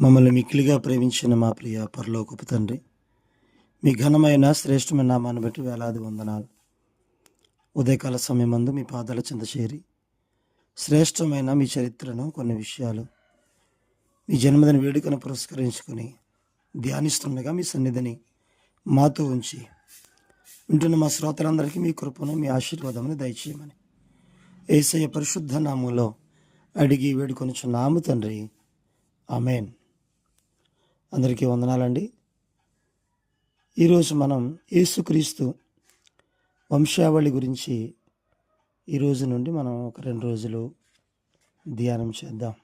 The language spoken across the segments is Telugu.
మమ్మల్ని మిక్కిలిగా ప్రేమించిన మా ప్రియ పరలోకపు తండ్రి మీ ఘనమైన శ్రేష్టమైన నామాన్ని బట్టి వేలాది వందనాలు. ఉదయకాల సమయమందు మీ పాదాల చెంత చేరి శ్రేష్టమైన మీ చరిత్రను కొన్ని విషయాలు మీ జన్మదిన వేడుకను పురస్కరించుకొని ధ్యానిస్తుండగా మీ సన్నిధిని మాతో ఉంచి వింటున్న మా శ్రోతలందరికీ మీ కృపను మీ ఆశీర్వాదమును దయచేయమని ఏసయ్య పరిశుద్ధ నామంలో అడిగి వేడుకొనిచున్నాము తండ్రి. అమేన్ అందరికీ వందనాలండి. ఈరోజు మనం యేసుక్రీస్తు వంశావళి గురించి ఈరోజు నుండి మనం ఒక రెండు రోజులు ధ్యానం చేద్దాం.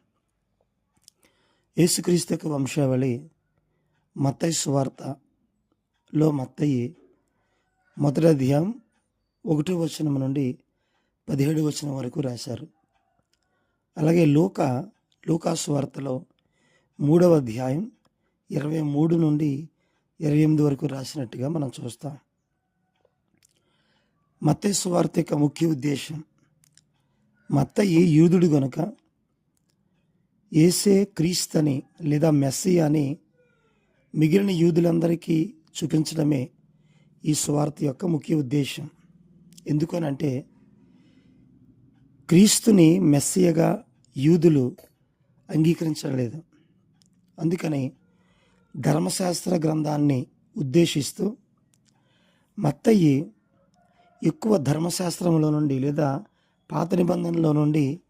యేసుక్రీస్తు యొక్క వంశావళి మత్తయి సువార్తలో మత్తయ్యి మొదటి అధ్యాయం ఒకటో వచనం నుండి పదిహేడు వచనం వరకు రాశారు. అలాగే లోక లూకా సువార్తలో మూడవ అధ్యాయం ఇరవై మూడు నుండి ఇరవై ఎనిమిది వరకు రాసినట్టుగా మనం చూస్తాం. మత్త సువార్త యొక్క ముఖ్య ఉద్దేశం మత్తయి యూదుడు గనుక ఏసే క్రీస్తని లేదా మెస్సి అని మిగిలిన యూదులందరికీ చూపించడమే ఈ సువార్త యొక్క ముఖ్య ఉద్దేశం. ఎందుకనంటే క్రీస్తుని మెస్సియగా యూదులు అంగీకరించలేదు. అందుకని ధర్మశాస్త్ర గ్రంథాన్ని ఉద్దేశిస్తూ మత్తయ్యి ఎక్కువ ధర్మశాస్త్రంలో నుండి లేదా పాత నిబంధనలో నుండి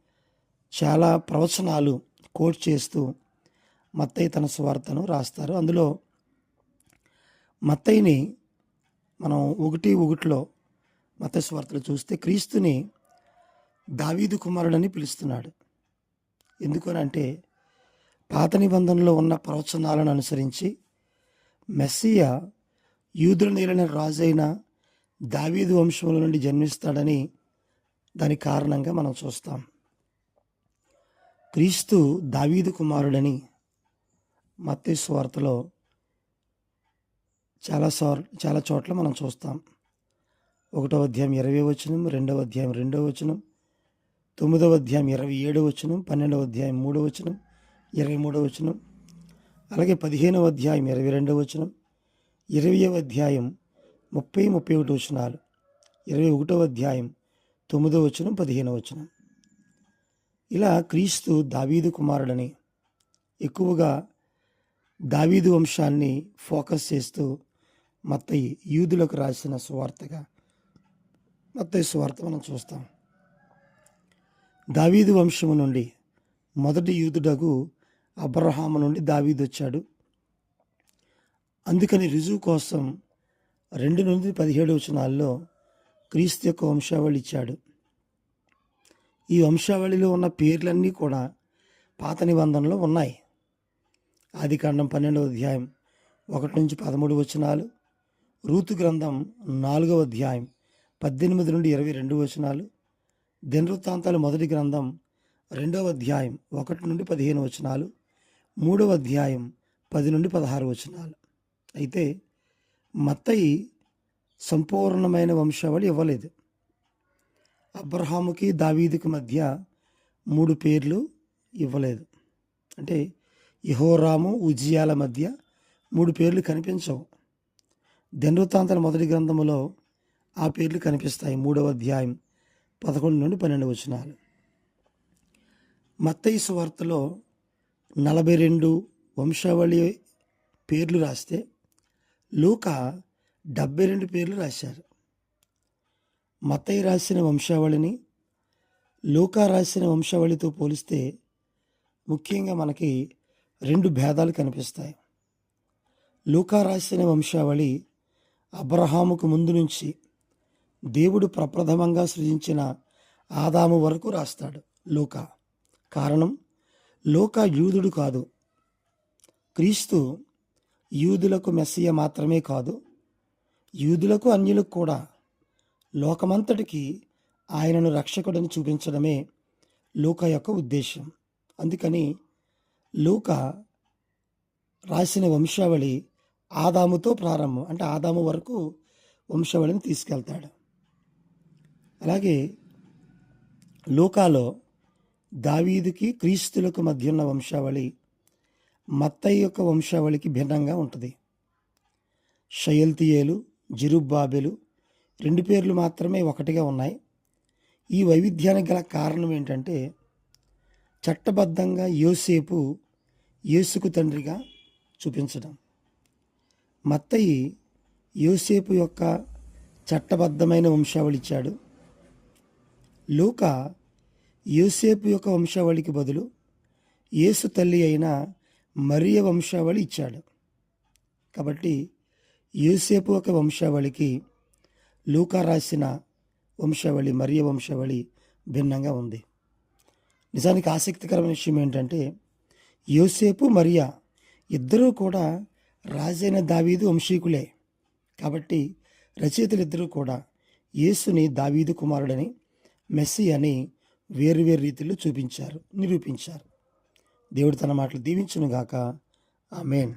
చాలా ప్రవచనాలు కోట్ చేస్తూ మత్తయ్య తన స్వార్థను రాస్తారు. అందులో మత్తయ్యని మనం ఒకటి ఒకటిలో మత స్వార్థలు చూస్తే క్రీస్తుని దావీదు కుమారుడని పిలుస్తున్నాడు. ఎందుకనంటే పాత నిబంధనలో ఉన్న ప్రవచనాలను అనుసరించి మెస్సియ యూదుల నేలిన రాజైన దావీదు వంశముల నుండి జన్మిస్తాడని దాని కారణంగా మనం చూస్తాం. క్రీస్తు దావీదు కుమారుడని మత్తయి స్వార్థలో చాలా సార్ చాలా చోట్ల మనం చూస్తాం. ఒకటో అధ్యాయం ఇరవై వచనం రెండవ అధ్యాయం రెండవ వచనం తొమ్మిదవ అధ్యాయం ఇరవై ఏడవ వచనం పన్నెండవ అధ్యాయం మూడవ వచనం ఇరవై మూడవ వచనం అలాగే పదిహేనవ అధ్యాయం ఇరవై రెండవ వచనం ఇరవయవ అధ్యాయం ముప్పై ముప్పై ఒకటి వచనాలు ఇరవై ఒకటవ అధ్యాయం తొమ్మిదవ వచనం పదిహేనవ వచనం. ఇలా క్రీస్తు దావీదు కుమారుడని ఎక్కువగా దావీదు వంశాన్ని ఫోకస్ చేస్తూ మత్తయి యూదులకు రాసిన సువార్తగా మత్తయి సువార్త మనం చూస్తాం. దావీదు వంశము నుండి మొదటి యూదుడకు అబ్రహాము నుండి దావీదు వచ్చాడు. అందుకని రుజువు కోసం రెండు నుండి పదిహేడు వచనాల్లో క్రీస్తు యొక్క వంశావళి ఇచ్చాడు. ఈ వంశావళిలో ఉన్న పేర్లన్నీ కూడా పాత నిబంధనలో ఉన్నాయి. ఆది కాండం పన్నెండవ అధ్యాయం ఒకటి నుంచి పదమూడు వచనాలు రూతు గ్రంథం నాలుగవ అధ్యాయం పద్దెనిమిది నుండి ఇరవై రెండు వచనాలు దినవృత్తాంతాలు మొదటి గ్రంథం రెండవ అధ్యాయం ఒకటి నుండి పదిహేను వచనాలు మూడవ అధ్యాయం పది నుండి పదహారు వచనాలు. అయితే మత్తయి సంపూర్ణమైన వంశావళి ఇవ్వలేదు. అబ్రహాముకి దావీదుకి మధ్య మూడు పేర్లు ఇవ్వలేదు. అంటే యహోరాము ఉజియాల మధ్య మూడు పేర్లు కనిపించవు. దినవృత్తాంతాల మొదటి గ్రంథములో ఆ పేర్లు కనిపిస్తాయి. మూడవ అధ్యాయం పదకొండు నుండి పన్నెండు వచనాలు. మత్తయి సువార్తలో నలభై రెండు వంశావళి పేర్లు రాస్తే లూక డెబ్బై రెండు పేర్లు రాశారు. మతయ్య రాసిన వంశావళిని లూకా రాసిన వంశావళితో పోలిస్తే ముఖ్యంగా మనకి రెండు భేదాలు కనిపిస్తాయి. లూకా రాసిన వంశావళి అబ్రహాముకు ముందు నుంచి దేవుడు ప్రప్రథమంగా సృజించిన ఆదాము వరకు రాస్తాడు లూకా. కారణం లోక యూదుడు కాదు. క్రీస్తు యూదులకు మెస్సియ మాత్రమే కాదు. యూదులకు అన్యులకు కూడా లోకమంతటికి ఆయనను రక్షకుడని చూపించడమే లూక యొక్క ఉద్దేశం అందుకని లూక రాసిన వంశావళి ఆదాముతో ప్రారంభం అంటే ఆదాము వరకు వంశావళిని తీసుకెళ్తాడు. అలాగే లూకాలో దావీదుకి క్రీస్తులకు మధ్య ఉన్న వంశావళి మత్తయి యొక్క వంశావళికి భిన్నంగా ఉంటుంది. షయల్తియేలు జిరుబ్బాబెలు రెండు పేర్లు మాత్రమే ఒకటిగా ఉన్నాయి. ఈ వైవిధ్యానికి గల కారణం ఏంటంటే చట్టబద్ధంగా యోసేపు యేసుకు తండ్రిగా చూపించడం. మత్తయి యోసేపు యొక్క చట్టబద్ధమైన వంశావళి ఇచ్చాడు. లూక యూసేపు యొక్క వంశావళికి బదులు యేసు తల్లి అయిన మరియ వంశావళి ఇచ్చాడు. కాబట్టి యూసేపు యొక్క వంశావళికి లూకా రాసిన వంశావళి మరియ వంశావళి భిన్నంగా ఉంది. నిజానికి ఆసక్తికరమైన విషయం ఏంటంటే యోసేపు మరియా ఇద్దరూ కూడా రాజైన దావీదు వంశీకులే. కాబట్టి రచయితలిద్దరూ కూడా యేసుని దావీదు కుమారుడని మెస్సి అని వేరువేరు రీతిలో చూపించారు నిరూపించారు. దేవుడు తన మాటలు దీవించునుగాక. ఆమెన్.